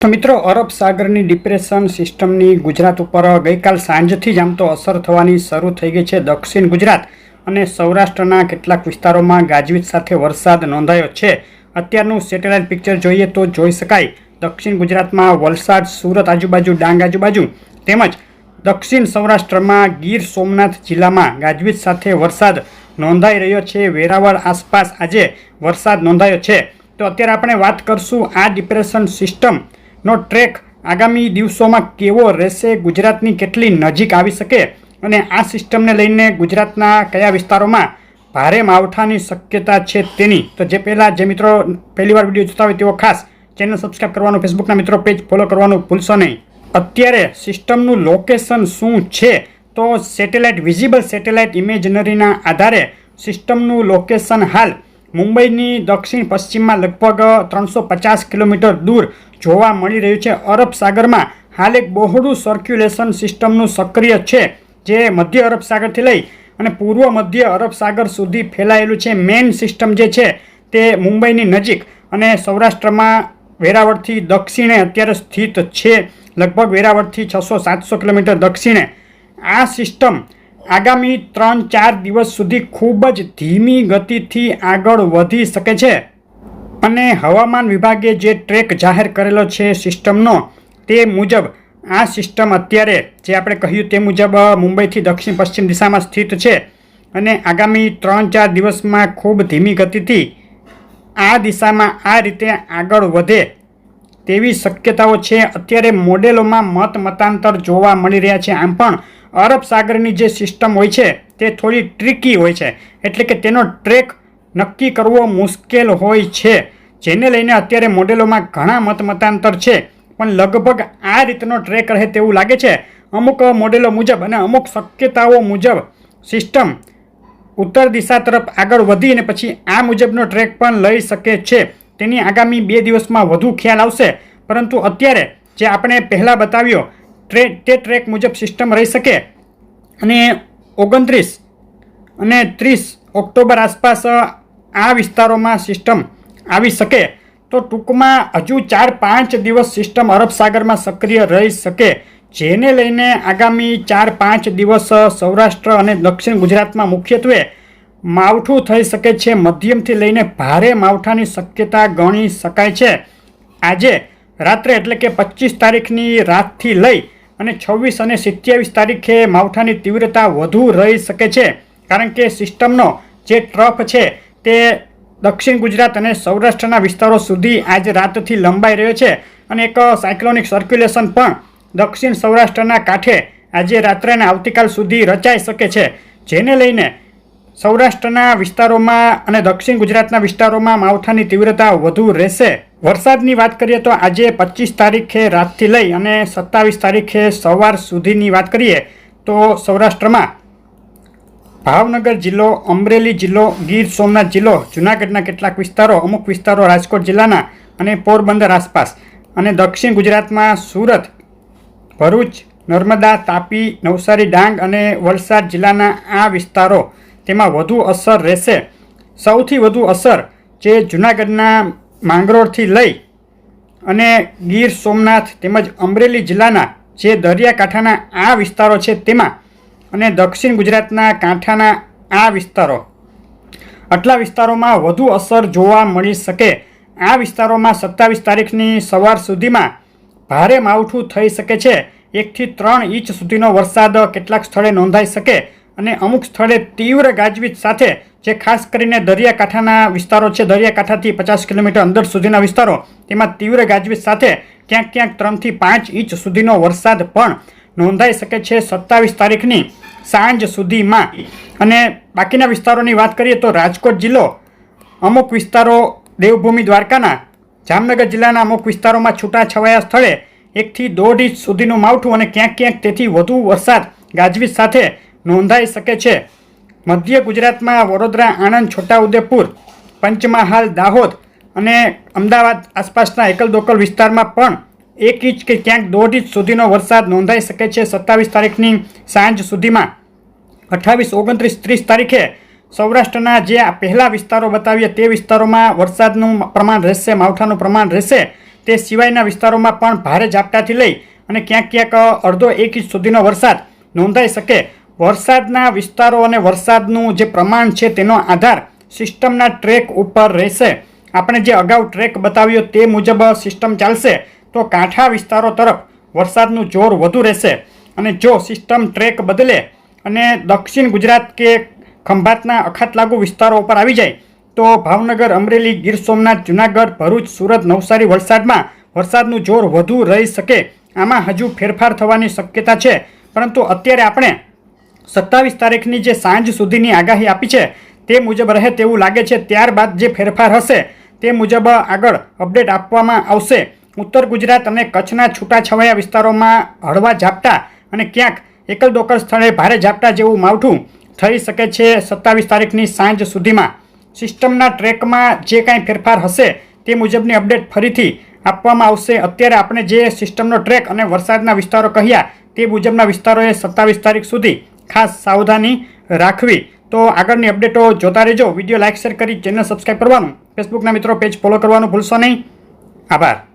તો મિત્રો, અરબ સાગરની ડિપ્રેશન સિસ્ટમની ગુજરાત ઉપર ગઈકાલ સાંજથી જ આમ તો અસર થવાની શરૂ થઈ ગઈ છે દક્ષિણ ગુજરાત અને સૌરાષ્ટ્રના કેટલાક વિસ્તારોમાં ગાજવીજ સાથે વરસાદ નોંધાયો છે. અત્યારનું સેટેલાઇટ પિક્ચર જોઈએ તો જોઈ શકાય. દક્ષિણ ગુજરાતમાં વલસાડ, સુરત આજુબાજુ, ડાંગ આજુબાજુ તેમજ દક્ષિણ સૌરાષ્ટ્રમાં ગીર સોમનાથ જિલ્લામાં ગાજવીજ સાથે વરસાદ નોંધાઈ રહ્યો છે. વેરાવળ આસપાસ આજે વરસાદ નોંધાયો છે. તો અત્યારે આપણે વાત કરશું આ ડિપ્રેશન સિસ્ટમનો ટ્રેક આગામી દિવસોમાં કેવો રહેશે, ગુજરાતની કેટલી નજીક આવી શકે અને આ સિસ્ટમને લઈને ગુજરાતના કયા વિસ્તારોમાં ભારે માવઠાની શક્યતા છે તેની. તો જે પહેલાં જે મિત્રો પહેલીવાર વીડિયો જોતા હોય તેઓ ખાસ ચેનલ સબસ્ક્રાઈબ કરવાનું, ફેસબુકના મિત્રો પેજ ફોલો કરવાનું ભૂલશો નહીં. અત્યારે સિસ્ટમનું લોકેશન શું છે? તો સેટેલાઇટ, વિઝિબલ સેટેલાઇટ ઇમેજનરીના આધારે સિસ્ટમનું લોકેશન હાલ મુંબઈની દક્ષિણ પશ્ચિમમાં લગભગ ત્રણસો પચાસ કિલોમીટર દૂર જોવા મળી રહ્યું છે. અરબ સાગરમાં હાલ એક બહોળું સર્ક્યુલેશન સિસ્ટમનું સક્રિય છે, જે મધ્ય અરબ સાગરથી લઈ અને પૂર્વ મધ્ય અરબ સાગર સુધી ફેલાયેલું છે. મેઇન સિસ્ટમ જે છે તે મુંબઈની નજીક અને સૌરાષ્ટ્રમાં વેરાવળથી દક્ષિણે અત્યારે સ્થિત છે. લગભગ વેરાવળથી છસો સાતસો કિલોમીટર દક્ષિણે. આ સિસ્ટમ આગામી ત્રણ ચાર દિવસ સુધી ખૂબ જ ધીમી ગતિથી આગળ વધી શકે છે. અને હવામાન વિભાગે જે ટ્રેક જાહેર કરેલો છે સિસ્ટમનો તે મુજબ આ સિસ્ટમ અત્યારે જે આપણે કહ્યું તે મુજબ મુંબઈથી દક્ષિણ પશ્ચિમ દિશામાં સ્થિત છે. અને આગામી ત્રણ ચાર દિવસમાં ખૂબ ધીમી ગતિથી આ દિશામાં આ રીતે આગળ વધે તેવી શક્યતાઓ છે. અત્યારે મોડેલોમાં મત મતાંતર જોવા મળી રહ્યા છે. આમ પણ અરબ સાગરની જે સિસ્ટમ હોય છે, તે થોડી ટ્રિકી હોય છે. એટલે કે તેનો ટ્રેક નક્કી કરવો મુશ્કેલ હોય છે. જેને લઈને અત્યારે મોડેલોમાં ઘણા મત મતાંતર છે. પણ લગભગ આ રીતનો ટ્રેક રહે તેવું લાગે છે. અમુક મોડેલો મુજબ અને અમુક શક્યતાઓ મુજબ સિસ્ટમ ઉત્તર દિશા તરફ આગળ વધી અને પછી આ મુજબનો ટ્રેક પણ લઈ શકે છે. તેની આગામી બે દિવસમાં વધુ ખ્યાલ આવશે. પરંતુ અત્યારે જે આપણે પહેલાં બતાવ્યો તે ટ્રેક મુજબ સિસ્ટમ રહી શકે. અને ઓગણત્રીસ અને ત્રીસ ઓક્ટોબર આસપાસ આ વિસ્તારોમાં સિસ્ટમ આવી શકે. તો ટૂંકમાં હજુ ચાર પાંચ દિવસ સિસ્ટમ અરબ સાગરમાં સક્રિય રહી શકે, જેને લઈને આગામી ચાર પાંચ દિવસ સૌરાષ્ટ્ર અને દક્ષિણ ગુજરાતમાં મુખ્યત્વે માવઠું થઈ શકે છે. મધ્યમથી લઈને ભારે માવઠાની શક્યતા ગણી શકાય છે. આજે રાત્રે એટલે કે પચીસ તારીખની રાતથી લઈ અને છવ્વીસ અને સિત્યાવીસ તારીખે માવઠાની તીવ્રતા વધુ રહી શકે છે. કારણ કે સિસ્ટમનો જે ટ્રફ છે તે દક્ષિણ ગુજરાત અને સૌરાષ્ટ્રના વિસ્તારો સુધી આજ રાતથી લંબાઈ રહ્યો છે. અને એક સાયક્લોનિક સર્ક્યુલેશન પણ દક્ષિણ સૌરાષ્ટ્રના કાંઠે આજે રાત્રે અને આવતીકાલ સુધી રચાઈ શકે છે. જેને લઈને સૌરાષ્ટ્રના વિસ્તારોમાં અને દક્ષિણ ગુજરાતના વિસ્તારોમાં માવઠાની તીવ્રતા વધુ રહેશે. વરસાદની વાત કરીએ તો આજે પચીસ તારીખે રાતથી લઈ અને સત્તાવીસ તારીખે સવાર સુધીની વાત કરીએ તો સૌરાષ્ટ્રમાં ભાવનગર જિલ્લો, અમરેલી જિલ્લો, ગીર સોમનાથ જિલ્લો, જૂનાગઢના કેટલાક વિસ્તારો, અમુક વિસ્તારો રાજકોટ જિલ્લાના અને પોરબંદર આસપાસ અને દક્ષિણ ગુજરાતમાં સુરત, ભરૂચ, નર્મદા, તાપી, નવસારી, ડાંગ અને વલસાડ જિલ્લાના આ વિસ્તારો તેમાં વધુ અસર રહેશે. સૌથી વધુ અસર જે જૂનાગઢના માંગરોળથી લઈ અને ગીર સોમનાથ તેમજ અમરેલી જિલ્લાના જે દરિયાકાંઠાના આ વિસ્તારો છે તેમાં અને દક્ષિણ ગુજરાતના કાંઠાના આ વિસ્તારો. આટલા વિસ્તારોમાં વધુ અસર જોવા મળી શકે. આ વિસ્તારોમાં સત્તાવીસ તારીખની સવાર સુધીમાં ભારે માવઠું થઈ શકે છે. એકથી ત્રણ ઇંચ સુધીનો વરસાદ કેટલાક સ્થળે નોંધાઈ શકે. અને અમુક સ્થળે તીવ્ર ગાજવીજ સાથે, જે ખાસ કરીને દરિયાકાંઠાના વિસ્તારો છે, દરિયાકાંઠાથી પચાસ કિલોમીટર અંદર સુધીના વિસ્તારો, તેમાં તીવ્ર ગાજવીજ સાથે ક્યાંક ક્યાંક ત્રણથી પાંચ ઇંચ સુધીનો વરસાદ પણ નોંધાઈ શકે છે સત્તાવીસ તારીખની સાંજ સુધીમાં. અને બાકીના વિસ્તારોની વાત કરીએ તો રાજકોટ જિલ્લો, અમુક વિસ્તારો દેવભૂમિ દ્વારકાના, જામનગર જિલ્લાના અમુક વિસ્તારોમાં છૂટાછવાયા સ્થળે એકથી દોઢ ઇંચ સુધીનું માવઠું અને ક્યાંક ક્યાંક તેથી વધુ વરસાદ, ગાજવીજ સાથે નોંધાઈ શકે છે. મધ્ય ગુજરાતમાં વડોદરા, આણંદ, છોટાઉદેપુર, પંચમહાલ, દાહોદ અને અમદાવાદ આસપાસના એકલ દોકલ વિસ્તારમાં પણ એક ઇંચ કે ક્યાંક દોઢ ઇંચ સુધીનો વરસાદ નોંધાઈ શકે છે સત્તાવીસ તારીખની સાંજ સુધીમાં. અઠ્ઠાવીસ, ઓગણત્રીસ, ત્રીસ તારીખે સૌરાષ્ટ્રના જે પહેલા વિસ્તારો બતાવ્યા તે વિસ્તારોમાં વરસાદનું પ્રમાણ રહેશે, માવઠાનું પ્રમાણ રહેશે. તે સિવાયના વિસ્તારોમાં પણ ભારે ઝાપટાથી લઈ અને ક્યાંક ક્યાંક અડધો એક ઇંચ સુધીનો વરસાદ નોંધાઈ શકે. વરસાદના વિસ્તારો અને વરસાદનું જે પ્રમાણ છે તેનો આધાર સિસ્ટમના ટ્રેક ઉપર રહેશે. આપણે જે અગાઉ ટ્રેક બતાવ્યો તે મુજબ સિસ્ટમ ચાલશે. તો કાંઠા વિસ્તારો તરફ વરસાદનું જોર વધુ રહેશે. અને જો સિસ્ટમ ટ્રેક બદલે અને દક્ષિણ ગુજરાત કે ખંભાતના અખાત લાગુ વિસ્તારો ઉપર આવી જાય, તો ભાવનગર, અમરેલી, ગીર સોમનાથ, જુનાગઢ, ભરૂચ, સુરત, નવસારી વલસાડમાં વરસાદનું જોર વધુ રહી શકે. આમાં હજુ ફેરફાર થવાની શક્યતા છે. પરંતુ અત્યારે આપણે સત્તાવીસ તારીખની જે સાંજ સુધીની આગાહી આપી છે, તે મુજબ રહે તેવું લાગે છે. ત્યારબાદ જે ફેરફાર હશે, તે મુજબ આગળ અપડેટ આપવામાં આવશે. ઉત્તર ગુજરાત અને કચ્છના છૂટાછવાયા વિસ્તારોમાં હળવા ઝાપટા અને ક્યાંક એકલ દોકલ સ્થળે ભારે ઝાપટા જેવું માવઠું થઈ શકે છે સત્તાવીસ તારીખની સાંજ સુધીમાં. સિસ્ટમના ટ્રેકમાં જે કાંઈ ફેરફાર હશે, તે મુજબની અપડેટ ફરીથી આપવામાં આવશે. અત્યારે આપણે જે સિસ્ટમનો ટ્રેક અને વરસાદના વિસ્તારો કહ્યા, તે મુજબના વિસ્તારોએ સત્તાવીસ તારીખ સુધી ખાસ સાવધાની રાખવી. તો આગળની અપડેટો જોતા રહેજો. વીડિયો લાઇક શેર કરી ચેનલ સબસ્ક્રાઈબ કરવાનું. ફેસબુકના મિત્રો પેજ ફોલો કરવાનું ભૂલશો નહીં. આભાર.